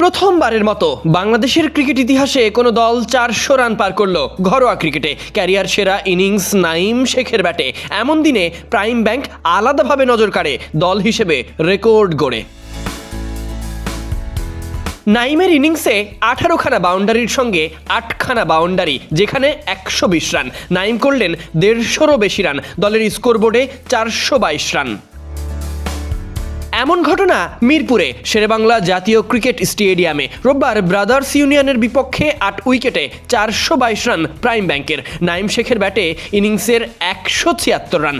প্রথমবারের মতো বাংলাদেশের ক্রিকেট ইতিহাসে কোনো দল চারশো রান পার করল ঘরোয়া ক্রিকেটে। ক্যারিয়ার সেরা ইনিংস নাইম শেখের ব্যাটে এমন দিনে প্রাইম ব্যাংক আলাদাভাবে নজর কাড়ে দল হিসেবে রেকর্ড গড়ে। নাইমের ইনিংসে আঠারোখানা বাউন্ডারির সঙ্গে আটখানা বাউন্ডারি, যেখানে একশো বিশ রান। নাইম করলেন দেড়শোরও বেশি রান। দলের স্কোরবোর্ডে চারশো বাইশ রান। এমন ঘটনা মিরপুরে। শেরেবাংলা জাতীয় ক্রিকেট স্টেডিয়ামে রোববার ব্রাদার্স ইউনিয়নের বিপক্ষে আট উইকেটে চারশো বাইশ রান প্রাইম ব্যাংকের। নাইম শেখের ব্যাটে ইনিংসের একশো ছিয়াত্তর রান।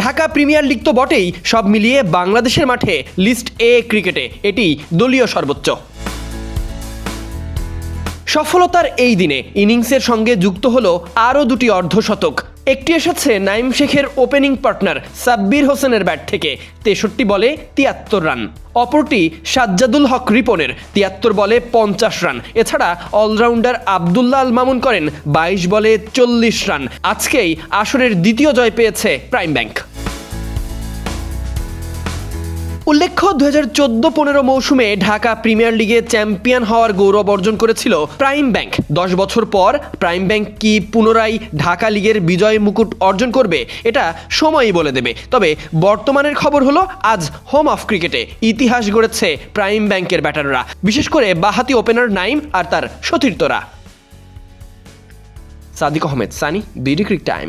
ঢাকা প্রিমিয়ার লিগ তো বটেই সব মিলিয়ে বাংলাদেশের মাঠে লিস্ট এ ক্রিকেটে, এটি দলীয় সর্বোচ্চ। সফলতার এই দিনে ইনিংসের সঙ্গে যুক্ত হলো আরও দুটি অর্ধশতক একটি এসেছে নাইম শেখের ওপেনিং পার্টনার সাব্বির হোসেনের ব্যাট থেকে। তেষট্টি বলে তিয়াত্তর রান। অপরটি সাজ্জাদুল হক রিপনের, তিয়াত্তর বলে পঞ্চাশ রান। এছাড়া অলরাউন্ডার আবদুল্লাহ আল মামুন করেন বাইশ বলে চল্লিশ রান। আজকেই আসরের দ্বিতীয় জয় পেয়েছে প্রাইম ব্যাংক। উল্লেখ্য দু হাজার চোদ্দ পনেরো মৌসুমে ঢাকা প্রিমিয়ার লিগে চ্যাম্পিয়ন হওয়ার গৌরব অর্জন করেছিল প্রাইম ব্যাংক। দশ বছর পর প্রাইম ব্যাংক কি পুনরায় ঢাকা লিগের বিজয় মুকুট অর্জন করবে, এটা সময়ই বলে দেবে। তবে বর্তমানের খবর হলো, আজ হোম অফ ক্রিকেটে ইতিহাস গড়েছে প্রাইম ব্যাংকের ব্যাটাররা। বিশেষ করে বাহাতি ওপেনার নাইম আর তার সতীর্থরা। Sadiq Ahmed, Sunny, BD cric time.